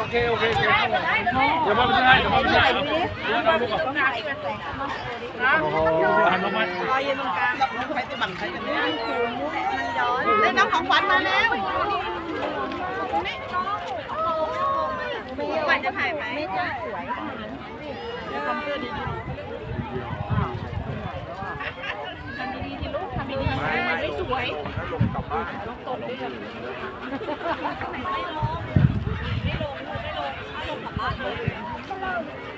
โอเคโอเคโอเคเดี๋ยวพ่อไปให้เดี๋ยวพ่อไปให้เดี๋ยวเราดูก่อนโอ้โหหันมามันรอยยืนตรงกลางใครจะบังใครกันเนี่ยเล่นน้องของขวัญมาแล้วขวัญจะถ่ายไหมไม่จ้าสวยจะทำเพื่อดีทำดีๆที่ลูกทำดีๆไม่สวย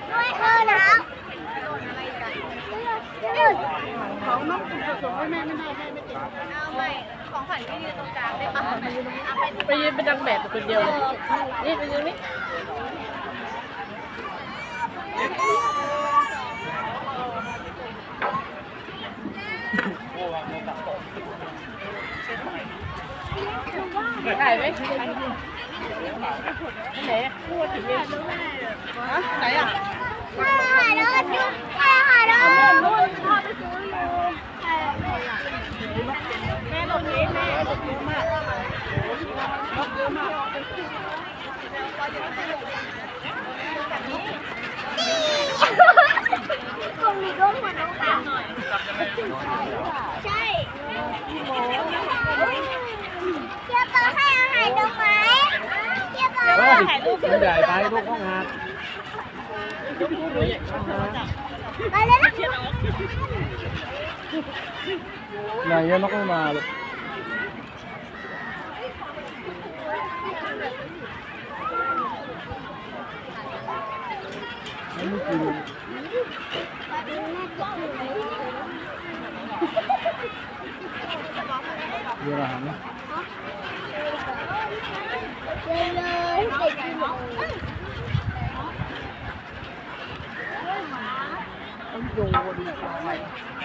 ไม่เออนะ ของน้อง คุณผสมให้แม่ไม่ได้แม่ไม่ติดเอาใหม่ของขวัญก็ยืนตรงกลางได้ปะไปยืนเป็นนางแบบคนเดียวเลยนี่ไปยืนนี่ถ่ายไหมไหนพูดถึงเนี่ยไหนอะ แม่ลงเยอะมากลงเยอะมาก ตรงนี้ก็เหมือนน้องตาหน่อยใช่เทียบต่อให้อาหารดอกไม้เทียบต่อ เฮ้ยไม่ได้ไปลูกห้องงาน ไปเลยนะ ไหนนกไม่มาเลย ไม่กินเยอะอาหารนะ เลยเลยเด็กกินหรอ